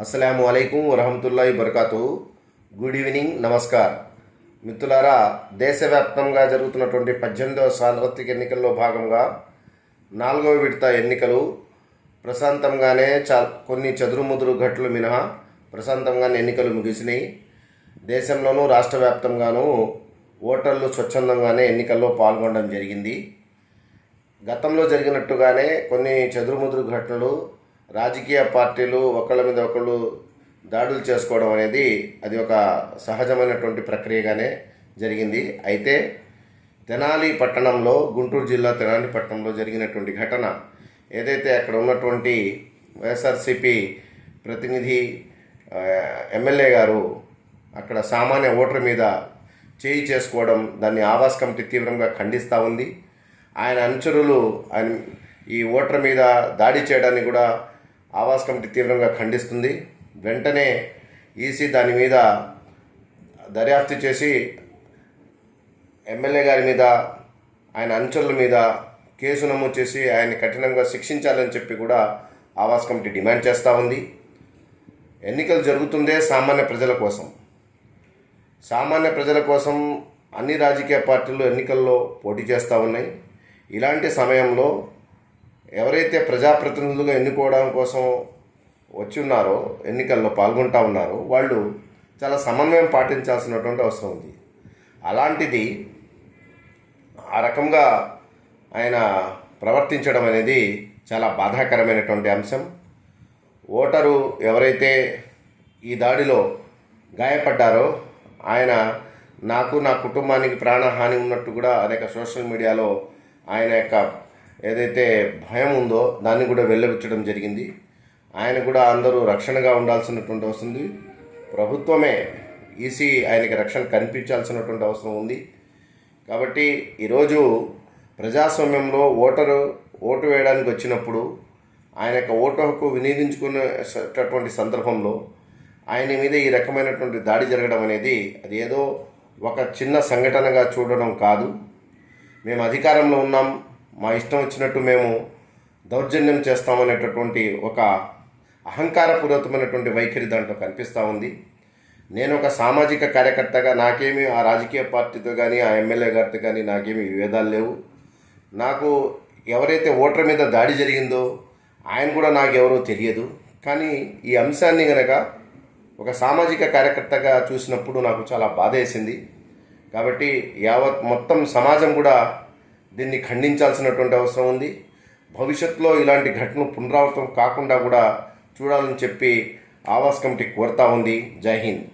అస్సలాము అలైకుం వరహమతుల్లాhi బర్కాతు గుడ్ ఈవినింగ్ నమస్కార్. మిత్రులారా దేశవ్యాప్తంగా జరుగుతున్నటువంటి పద్దెనిమిదవ సార్వత్రిక ఎన్నికల్లో భాగంగా నాలుగవ విడత ఎన్నికలు ప్రశాంతంగానే చా కొన్ని చదురుముదురు ఘట్లు మినహా ప్రశాంతంగానే ఎన్నికలు ముగిసినాయి. దేశంలోనూ రాష్ట్ర వ్యాప్తంగానూ ఓటర్లు స్వచ్ఛందంగానే ఎన్నికల్లో పాల్గొనడం జరిగింది. గతంలో జరిగినట్టుగానే కొన్ని చదురుముదురు ఘటనలు రాజకీయ పార్టీలు ఒకళ్ళ మీద ఒకళ్ళు దాడులు చేసుకోవడం అనేది అది ఒక సహజమైనటువంటి ప్రక్రియగానే జరిగింది. అయితే తెనాలి పట్టణంలో గుంటూరు జిల్లా తెనాలి పట్టణంలో జరిగినటువంటి ఘటన ఏదైతే అక్కడ ఉన్నటువంటి వైఎస్ఆర్సిపి ప్రతినిధి ఎమ్మెల్యే గారు అక్కడ సామాన్య ఓటర్ మీద చేయి చేసుకోవడం దాన్ని ఆవాస్ కమిటీ తీవ్రంగా ఖండిస్తూ ఉంది. ఆయన అనుచరులు ఆయన ఈ ఓటర్ మీద దాడి చేయడానికి కూడా ఆవాస్ కమిటీ తీవ్రంగా ఖండిస్తుంది. వెంటనే ఈసీ దాని మీద దర్యాప్తు చేసి ఎమ్మెల్యే గారి మీద ఆయన అంచనల మీద కేసు నమోదు చేసి ఆయన్ని కఠినంగా శిక్షించాలని చెప్పి కూడా ఆవాస్ కమిటీ డిమాండ్ చేస్తూ ఉంది. ఎన్నికలు జరుగుతుందే సామాన్య ప్రజల కోసం. సామాన్య ప్రజల కోసం అన్ని రాజకీయ పార్టీలు ఎన్నికల్లో పోటీ చేస్తూ ఉన్నాయి. ఇలాంటి సమయంలో ఎవరైతే ప్రజాప్రతినిధులుగా ఎన్నుకోవడం కోసం వచ్చి ఉన్నారో ఎన్నికల్లో పాల్గొంటా ఉన్నారో వాళ్ళు చాలా సమన్వయం పాటించాల్సినటువంటి అవసరం ఉంది. అలాంటిది ఆ రకంగా ఆయన ప్రవర్తించడం అనేది చాలా బాధాకరమైనటువంటి అంశం. ఓటరు ఎవరైతే ఈ దాడిలో గాయపడ్డారో ఆయన నాకు నా కుటుంబానికి ప్రాణహాని ఉన్నట్టు కూడా అనేక సోషల్ మీడియాలో ఆయన యొక్క ఏదైతే భయం ఉందో దాన్ని కూడా వెళ్ళబుచ్చడం జరిగింది. ఆయన కూడా అందరూ రక్షణగా ఉండాల్సినటువంటి వస్తుంది ప్రభుత్వమే ఈసీ ఆయనకి రక్షణ కనిపించాల్సినటువంటి అవసరం ఉంది. కాబట్టి ఈరోజు ప్రజాస్వామ్యంలో ఓటరు ఓటు వేయడానికి వచ్చినప్పుడు ఆయన యొక్క ఓటు హక్కు వినియోగించుకునేటటువంటి సందర్భంలో ఆయన మీద ఈ రకమైనటువంటి దాడి జరగడం అనేది అది ఏదో ఒక చిన్న సంఘటనగా చూడడం కాదు. మేము అధికారంలో ఉన్నాం. మా ఇష్టం వచ్చినట్టు మేము దౌర్జన్యం చేస్తామనేటటువంటి ఒక అహంకారపూర్వకమైనటువంటి వైఖరి దాంట్లో కనిపిస్తూ ఉంది. నేను ఒక సామాజిక కార్యకర్తగా నాకేమీ ఆ రాజకీయ పార్టీతో కానీ ఆ ఎమ్మెల్యే గారితో కానీ నాకేమీ విభేదాలు లేవు. నాకు ఎవరైతే ఓటర్ మీద దాడి జరిగిందో ఆయన కూడా నాకు ఎవరో తెలియదు. కానీ ఈ అంశాన్ని గనక ఒక సామాజిక కార్యకర్తగా చూసినప్పుడు నాకు చాలా బాధ వేసింది కాబట్టి యావత్ మొత్తం సమాజం కూడా దీన్ని ఖండించాల్సినటువంటి అవసరం ఉంది. భవిష్యత్తులో ఇలాంటి ఘటనలు పునరావృతం కాకుండా కూడా చూడాలని చెప్పి ఆవాస్ కమిటీ కోరుతా ఉంది. జై హింద్.